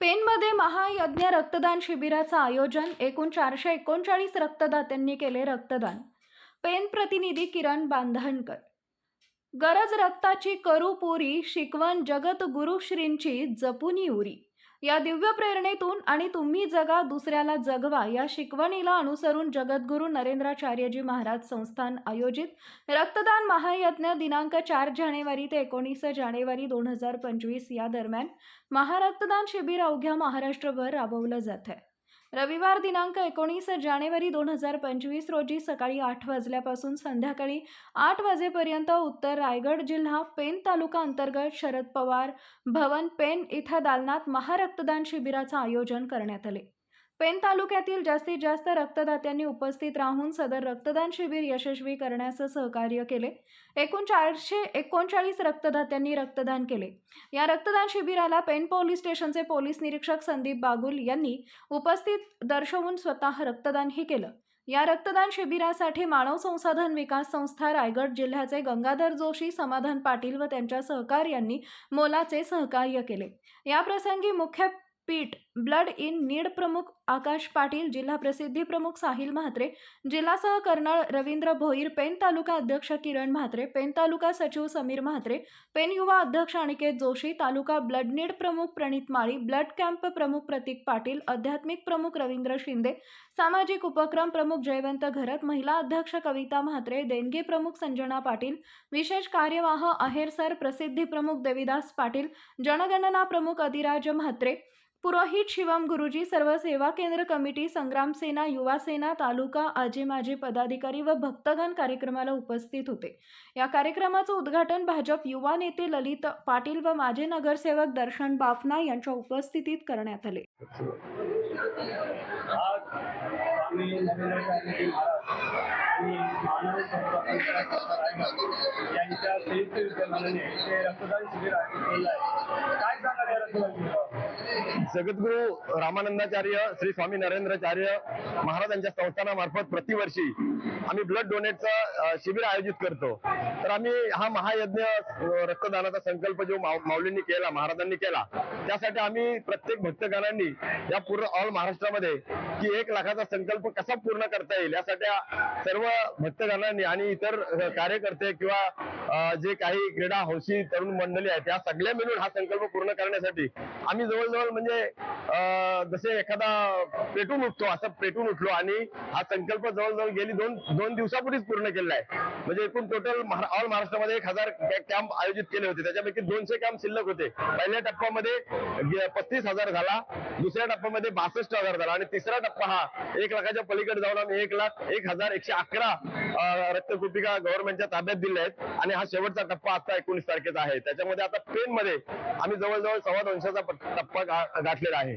पेनमध्ये महायज्ञ रक्तदान शिबिराचं आयोजन एकूण चारशे एकोणचाळीस रक्तदात्यांनी केले रक्तदान. पेन प्रतिनिधी किरण बांधणकर. गरज रक्ताची करू पुरी शिकवण जगत गुरुश्रींची जपुनी उरी. या दिव्य प्रेरणेतून आणि तुम्ही जगा दुसऱ्याला जगवा या शिकवणीला अनुसरून जगद्गुरू नरेंद्राचार्यजी महाराज संस्थान आयोजित रक्तदान महायज्ञ दिनांक चार जानेवारी ते एकोणीस जानेवारी दोन हजार पंचवीस या दरम्यान महारक्तदान शिबिर अवघ्या महाराष्ट्रभर राबवलं जात आहे रविवार दिनांक एकोणीस जानेवारी दोन हजार पंचवीस रोजी सकाळी आठ वाजल्यापासून संध्याकाळी आठ वाजेपर्यंत उत्तर रायगड जिल्हा पेन तालुका अंतर्गत शरद पवार भवन पेन इथं दालनात महारक्तदान शिबिराचं आयोजन करण्यात आले. पेन तालुक्यातील जास्तीत जास्त रक्तदात्यांनी उपस्थित राहून सदर रक्तदान शिबिर यशस्वी करण्याचं सहकार्य केले. एकूण चारशे एकोणचाळीस रक्तदात्यांनी रक्तदान केले. या रक्तदान शिबिराला पेन पोलीस स्टेशनचे पोलीस निरीक्षक संदीप बागुल यांनी उपस्थित दर्शवून स्वतः रक्तदानही केलं. या रक्तदान शिबिरासाठी मानव संसाधन विकास संस्था रायगड जिल्ह्याचे गंगाधर जोशी समाधान पाटील व त्यांच्या सहकार्यांनी मोलाचे सहकार्य केले. या प्रसंगी मुख्य पीठ ब्लड इन नीड प्रमुख आकाश पाटील जिल्हा प्रसिद्धी प्रमुख साहिल म्हात्रे जिल्हासह कर्नळ रवींद्र भोईर पेन तालुका अध्यक्ष किरण म्हात्रे पेन तालुका सचिव समीर म्हात्रे पेन युवा अध्यक्ष अनिकेत जोशी तालुका ब्लड नीड प्रमुख प्रणित माळी ब्लड कॅम्प प्रमुख प्रतीक पाटील आध्यात्मिक प्रमुख रवींद्र शिंदे सामाजिक उपक्रम प्रमुख जयवंत घरत महिला अध्यक्ष कविता म्हात्रे देणगी प्रमुख संजना पाटील विशेष कार्यवाह आहेर सर प्रसिद्धी प्रमुख देविदास पाटील जनगणना प्रमुख अधिराज म्हात्रे पुरोहित शिवम गुरुजी सर्व सेवा केंद्र कमिटी संग्राम सेना युवा सेना तालुका आजी माजी पदाधिकारी व भक्तगण कार्यक्रमाला उपस्थित होते. या कार्यक्रमाचं उद्घाटन भाजप युवा नेते ललित पाटील व माजी नगरसेवक दर्शन बाफना यांच्या उपस्थितीत करण्यात आले. यांच्या संयुक्त विद्यमानाने रक्तदान शिबिर आयोजित आहे. काय सांगाल जगद्गुरु रामानंदाचार्य श्री स्वामी नरेंद्राचार्य महाराजांच्या संस्थानामार्फत प्रतिवर्षी आम्ही ब्लड डोनेटचं शिबिर आयोजित करतो. तर आम्ही हा महायज्ञ रक्तदानाचा संकल्प जो माऊलींनी केला महाराजांनी केला त्यासाठी आम्ही प्रत्येक भक्तगणांनी या पूर्ण ऑल महाराष्ट्रामध्ये की एक लाखाचा संकल्प कसा पूर्ण करता येईल यासाठी सर्व भक्तगणांनी आणि इतर कार्यकर्ते किंवा जे काही क्रीडा हौशी तरुण मंडळी आहेत त्या सगळ्या मिळून हा संकल्प पूर्ण करण्यासाठी आम्ही जवळजवळ म्हणजे जसे एखादा पेटून उठतो असं पेटून उठलो आणि हा संकल्प जवळजवळ गेली दोन दोन दिवसापूर्वीच पूर्ण केलेला आहे. म्हणजे एकूण टोटल ऑल महाराष्ट्रामध्ये एक हजार कॅम्प आयोजित केले होते. त्याच्यापैकी दोनशे कॅम्प शिल्लक होते. पहिल्या टप्प्यामध्ये पस्तीस हजार झाला. दुसऱ्या टप्प्यामध्ये बासष्ट हजार झाला. आणि तिसरा टप्पा हा एक लाखाच्या पलीकडे जाऊन आम्ही एक लाख एक हजार एकशे अकरा रक्तकृपिका गव्हर्नमेंटच्या ताब्यात दिल्या आहेत. आणि हा शेवटचा टप्पा आता एकोणीस तारखेचा आहे. त्याच्यामध्ये आता पेन मध्ये आम्ही जवळजवळ सव्वा दोनशेचा टप्पा गाठलेला आहे.